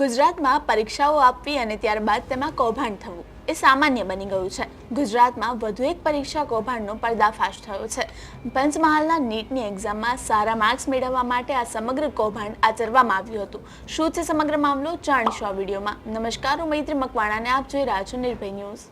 ગુજરાતમાં પરીક્ષાઓ આપવી અને ત્યારબાદ તેમાં કૌભાંડ થવું એ સામાન્ય બની ગયું છે. ગુજરાતમાં વધુ એક પરીક્ષા કૌભાંડનો પર્દાફાશ થયો છે. પંચમહાલના નીટની એક્ઝામમાં સારા માર્ક્સ મેળવવા માટે આ સમગ્ર કૌભાંડ આચરવામાં આવ્યું હતું. શું છે સમગ્ર મામલો? જાણીશું આ વિડીયોમાં. નમસ્કાર, હું મૈત્રી મકવાણાને. આપ જોઈ રહ્યા છો નિર્ભય ન્યૂઝ.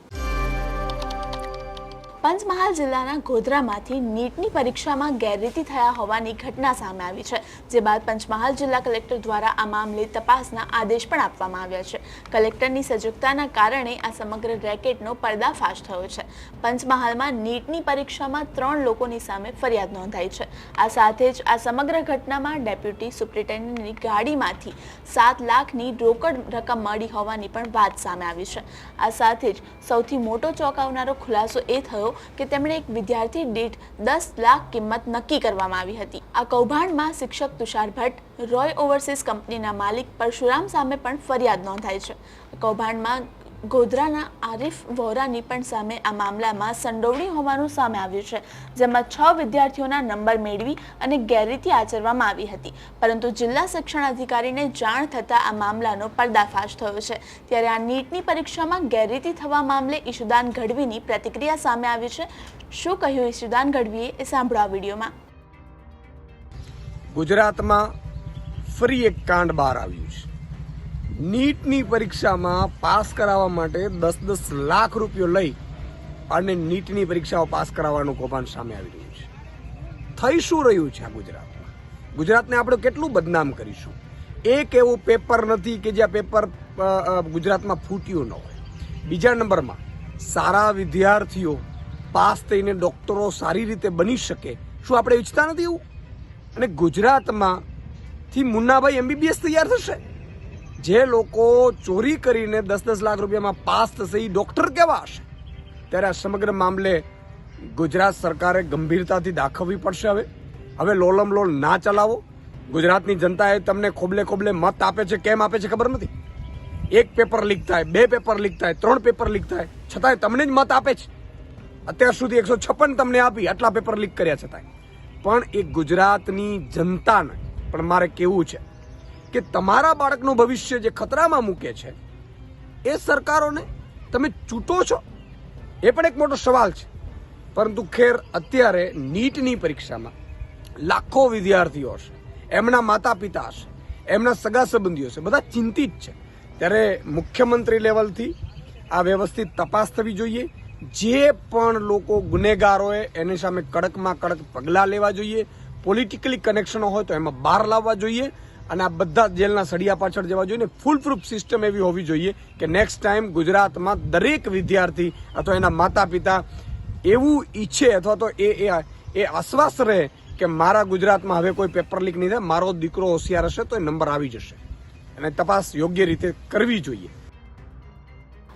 પંચમહાલ જિલ્લાના ગોધરામાંથી નીટની પરીક્ષામાં ગેરરીતિ થયા હોવાની ઘટના સામે આવી છે, જે બાદ પંચમહાલ જિલ્લા કલેક્ટર દ્વારા આ મામલે તપાસના આદેશ પણ આપવામાં આવ્યા છે. કલેક્ટરની સજગતાના કારણે આ સમગ્ર રેકેટનો પર્દાફાશ થયો છે. પંચમહાલમાં નીટની પરીક્ષામાં ત્રણ લોકોની સામે ફરિયાદ નોંધાઈ છે. આ સાથે જ આ સમગ્ર ઘટનામાં ડેપ્યુટી સુપ્રિન્ટેન્ડન્ટની ગાડીમાંથી સાત લાખની રોકડ રકમ મળી હોવાની પણ વાત સામે આવી છે. આ સાથે જ સૌથી મોટો ચોંકાવનારો ખુલાસો એ થયો કે તેમણે એક વિદ્યાર્થી દીઠ દસ લાખ કિંમત નક્કી કરવામાં આવી હતી. આ કૌભાંડમાં શિક્ષક તુષાર ભટ્ટ, રોય ઓવરસીઝ કંપનીના માલિક પરશુરામ સામે પણ ફરિયાદ નોંધાઈ છે. કૌભાંડમાં ગોધરાના આરિફ વોરાની પણ સામે આ મામલામાં સંડોવણી હોવાનું સામે આવ્યું છે, જેમાં છ વિદ્યાર્થીઓના નંબર મેળવી અને ગેરરીતિ આચરવામાં આવી હતી. પરંતુ જિલ્લા શિક્ષણ અધિકારીને જાણ થતાં આ મામલાનો પર્દાફાશ થયો છે. ત્યારે આ નીટની પરીક્ષામાં ગેરરીતિ થવા મામલે ઈશુદાન ગઢવીની પ્રતિક્રિયા સામે આવી છે. શું કહ્યું ઈશુદાન ગઢવીએ એ સાંભળો આ વિડીયોમાં. ગુજરાતમાં ફરી એક કાંડ બહાર આવ્યું છે. નીટની પરીક્ષામાં પાસ કરાવવા માટે દસ દસ લાખ રૂપિયો લઈ અને નીટની પરીક્ષાઓ પાસ કરાવવાનું કૌભાંડ સામે આવી રહ્યું છે. થઈ શું રહ્યું છે આ ગુજરાતમાં? ગુજરાતને આપણે કેટલું બદનામ કરીશું? એક એવું પેપર નથી કે જ્યાં પેપર ગુજરાતમાં ફૂટ્યું ન હોય. બીજા નંબરમાં, સારા વિદ્યાર્થીઓ પાસ થઈને ડૉક્ટરો સારી રીતે બની શકે, શું આપણે ઈચ્છતા નથી એવું? અને ગુજરાતમાં થી મુન્નાભાઈ એમબીબીએસ તૈયાર થશે? જે લોકો ચોરી કરીને દસ દસ લાખ રૂપિયામાં પાસ થશે એ ડોક્ટર કેવા હશે? ત્યારે આ સમગ્ર મામલે ગુજરાત સરકારે ગંભીરતાથી દાખવવી પડશે હવે. હવે લોલમ લોલ ના ચલાવો. ગુજરાતની જનતાએ તમને ખોબલે ખોબલે મત આપે છે, કેમ આપે છે ખબર નથી? એક પેપર લીક થાય, બે પેપર લીક થાય, ત્રણ પેપર લીક થાય. છતાંય તમને જ મત આપે છે. અત્યાર સુધી એકસો છપ્પન તમને આપી, આટલા પેપર લીક કર્યા છતાંય. પણ એ ગુજરાતની જનતાને, પણ મારે કેવું છે કે તમારા બાળકનું ભવિષ્ય જે ખતરામાં મૂકે છે, એ સરકારોને તમે ચૂંટો છો? એ પણ એક મોટો સવાલ છે. પરંતુ ખેર, અત્યારે નીટની પરીક્ષામાં લાખો વિદ્યાર્થીઓ હશે, એમના માતા પિતા હશે, એમના સગા સંબંધીઓ હશે, બધા ચિંતિત છે. ત્યારે મુખ્યમંત્રી લેવલથી આ વ્યવસ્થિત તપાસ થવી જોઈએ. જે પણ લોકો ગુનેગારોએ એની સામે કડકમાં કડક પગલાં લેવા જોઈએ. પોલિટિકલી કનેક્શનો હોય તો એમાં બહાર લાવવા જોઈએ. અને આ બધા જેલના સળિયા પાછળ જવા જોઈએ ફૂલ પ્રૂફ સિસ્ટમ એવી હોવી જોઈએ કે નેક્સ્ટ ટાઈમ ગુજરાતમાં દરેક વિદ્યાર્થી અથવા એના માતા પિતા એવું ઈચ્છે અથવા તો એ એ આશ્વાસ રહે કે મારા ગુજરાતમાં હવે કોઈ પેપર લીક નહીં થાય, મારો દીકરો હોશિયાર હશે તો એ નંબર આવી જશે. અને તપાસ યોગ્ય રીતે કરવી જોઈએ.